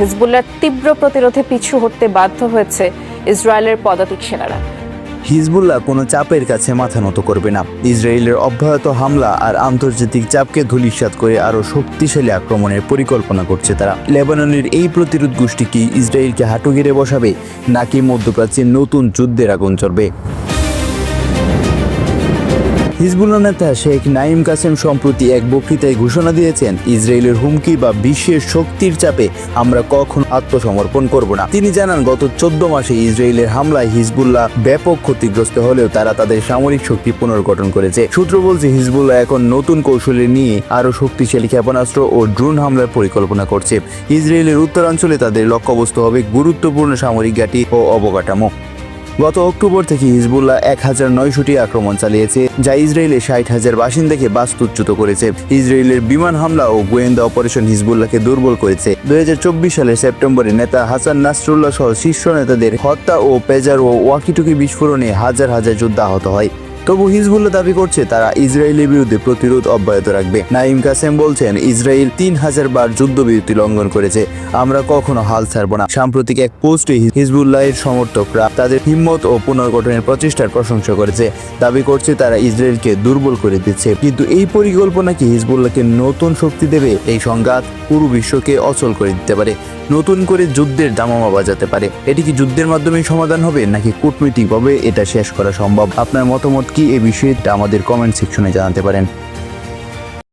হিজবুল্লার তীব্র প্রতিরোধে পিছু হটতে বাধ্য হয়েছে ইসরায়েলের পদাতিক সেনারা। হিজবুল্লাহ কোনো চাপের কাছে মাথা নত করবে না। ইসরায়েলের অব্যাহত হামলা আর আন্তর্জাতিক চাপকে ধূলিসাৎ করে আরও শক্তিশালী আক্রমণের পরিকল্পনা করছে তারা। লেবাননের এই প্রতিরোধ গোষ্ঠী কি ইসরায়েলকে হাঁটু গেড়ে বসাবে, নাকি মধ্যপ্রাচ্যে নতুন যুদ্ধের আগুন চড়বে? হিজবুল্লাহ নেতা শেখ নাইম কাসেম সম্প্রতি এক বক্তৃতায় ঘোষণা দিয়েছেন, ইসরায়েলের হুমকি বা বিশ্বের শক্তির চাপে আমরা কখন আত্মসমর্পণ করব না। তিনি জানান, গত চোদ্দ মাসে ইসরায়েলের হামলায় হিজবুল্লাহ ব্যাপক ক্ষতিগ্রস্ত হলেও তারা তাদের সামরিক শক্তি পুনর্গঠন করেছে। সূত্র বলছে, হিজবুল্লাহ এখন নতুন কৌশলে নিয়ে আরও শক্তিশালী ক্ষেপণাস্ত্র ও ড্রোন হামলার পরিকল্পনা করছে। ইসরায়েলের উত্তরাঞ্চলে তাদের লক্ষ্যবস্তু হবে গুরুত্বপূর্ণ সামরিক ঘাঁটি ও অবকাঠামো। গত অক্টোবর থেকে হিজবুল্লাহ এক হাজার নয়শোটি আক্রমণ চালিয়েছে, যা ইসরায়েলের ষাট হাজার বাসিন্দাকে বাস্তুচ্যুত করেছে। ইসরায়েলের বিমান হামলা ও গোয়েন্দা অপারেশন হিজবুল্লাহকে দুর্বল করেছে। দুই সালের সেপ্টেম্বরে নেতা হাসান নাসরুল্লাহ সহ শীর্ষ নেতাদের হত্যা ও পেজার ও ওয়াকিটুকি বিস্ফোরণে হাজার হাজার যোদ্ধা আহত হয়। তবু হিজবুল্লাহ দাবি করছে তারা ইসরায়েলের বিরুদ্ধে প্রতিরোধ অব্যাহত রাখবে। নাইম কাসেম বলছেন, ইসরায়েল তিন হাজার বার যুদ্ধবিরতি লঙ্ঘন করেছে। আমরা কখনো হাল ছাড়ব না। সাম্প্রতিক এক পোস্টে হিজবুল্লাহের সমর্থকরা তাদের হিম্মত ও পুনর্গঠনের প্রচেষ্টার প্রশংসা করেছে। দাবি করছে তারা ইসরায়েলকে দুর্বল করে দিচ্ছে। কিন্তু এই পরিকল্পনা কি হিজবুল্লাহকে নতুন শক্তি দেবে? এই সংঘাত পুরো বিশ্বকে অচল করে দিতে পারে। নতুন করে যুদ্ধের দামামা বাজাতে পারে। এটি কি যুদ্ধের মাধ্যমে সমাধান হবে, নাকি কূটনৈতিকভাবে এটা শেষ করা সম্ভব? আপনার মতামত কি এ বিষয়ে আমাদের কমেন্ট সেকশনে জানাতে পারেন।